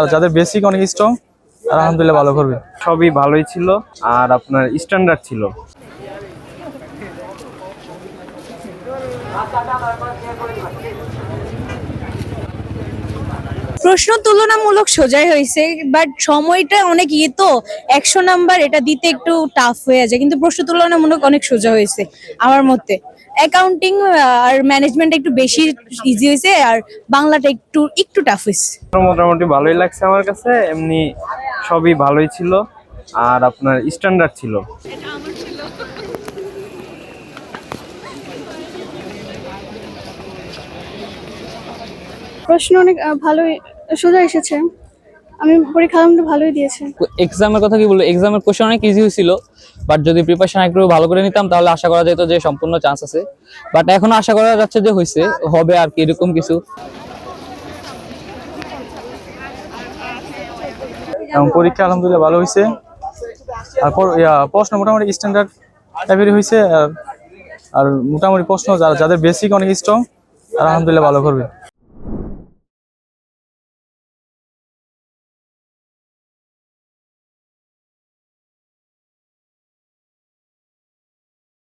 আর যাদের বেসিক অনেক স্ট্রং আলহামদুলিল্লাহ ভালো করবে। সবই ভালোই ছিল, আর আপনার স্ট্যান্ডার্ড ছিল। প্রশ্ন তুলনামূলক সোজাই হয়েছে বাট সময়টা অনেক ইয়ে তো একশো নাম্বার এটা দিতে একটু টাফ হয়ে যায় কিন্তু প্রশ্ন তুলনামূলক অনেক সোজা হয়েছে আমার মতে। অ্যাকাউন্টিং আর ম্যানেজমেন্ট একটু বেশি ইজি হয়েছে আর বাংলাটা একটু একটু টাফ হয়েছে মোটামুটি ভালোই লাগছে আমার কাছে এমনি সবই ভালোই ছিল আর আপনার স্ট্যান্ডার্ড ছিল। প্রশ্ন অনেক ভালোই সোজা এসেছে। আমি পরীক্ষা আলহামদুলিল্লাহ ভালোই দিয়েছি। এক্সামের কথা কি বলব এক্সামের কোশ্চেন অনেক ইজি হয়েছিল বাট যদি প্রিপারেশন একটু ভালো করে নিতাম তাহলে আশা করা যেত যে সম্পূর্ণ চান্স আছে। বাট এখন আশা করা যাচ্ছে যে হয়েছে হবে আর কি এরকম কিছু। এবং পরীক্ষা আলহামদুলিল্লাহ ভালো হয়েছে তারপর প্রশ্ন মোটামুটি স্ট্যান্ডার্ড টাইপেরই হয়েছে আর আর মোটামুটি প্রশ্ন যারা যাদের বেসিক অনেক স্ট্রং আলহামদুলিল্লাহ ভালো করবে।